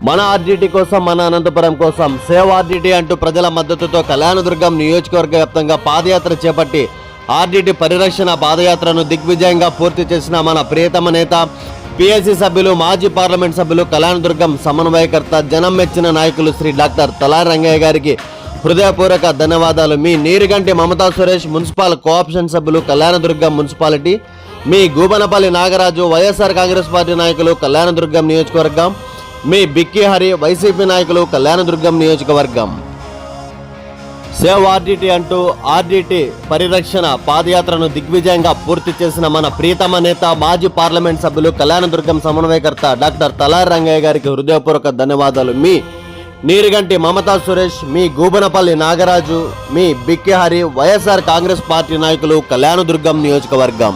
మన ఆర్డిటి కోసం మన అనంతపురం కోసం సేవ్ ఆర్డిటి అంటూ ప్రజల మద్దతుతో కళ్యాణదుర్గం నియోజకవర్గ వ్యాప్తంగా పాదయాత్ర చేపట్టి ఆర్డిటి పరిరక్షణ పాదయాత్రను దిగ్విజయంగా పూర్తి చేసిన మన ప్రియతమ నేత పిఎస్సి సభ్యులు మాజీ పార్లమెంట్ సభ్యులు కళ్యాణదుర్గం సమన్వయకర్త జనం మెచ్చిన నాయకులు శ్రీ డాక్టర్ తలారి రంగయ్య గారికి హృదయపూర్వక ధన్యవాదాలు. మీ నీరుగంటి మమతా సురేష్ మున్సిపల్ కోఆప్షన్ సభ్యులు కళ్యాణదుర్గం మున్సిపాలిటీ. మీ గూబనపల్లి నాగరాజు వైఎస్ఆర్ కాంగ్రెస్ పార్టీ నాయకులు కళ్యాణదుర్గం నియోజకవర్గం. మీ బిక్కి హరి వైసీపీ నాయకులు కళ్యాణదుర్గం నియోజకవర్గం. సేవ్ ఆర్డిటి అంటూ ఆర్డీటీ పరిరక్షణ పాదయాత్రను దిగ్విజయంగా పూర్తి చేసిన మన ప్రీతమ నేత మాజీ పార్లమెంట్ సభ్యులు కళ్యాణదుర్గం సమన్వయకర్త డాక్టర్ తలారి రంగయ్య గారికి హృదయపూర్వక ధన్యవాదాలు. మీ నీరుగంటి మమతా సురేష్ మీ గూబనపల్లి నాగరాజు మీ బిక్కిహరి వైఎస్ఆర్ కాంగ్రెస్ పార్టీ నాయకులు కళ్యాణదుర్గం నియోజకవర్గం.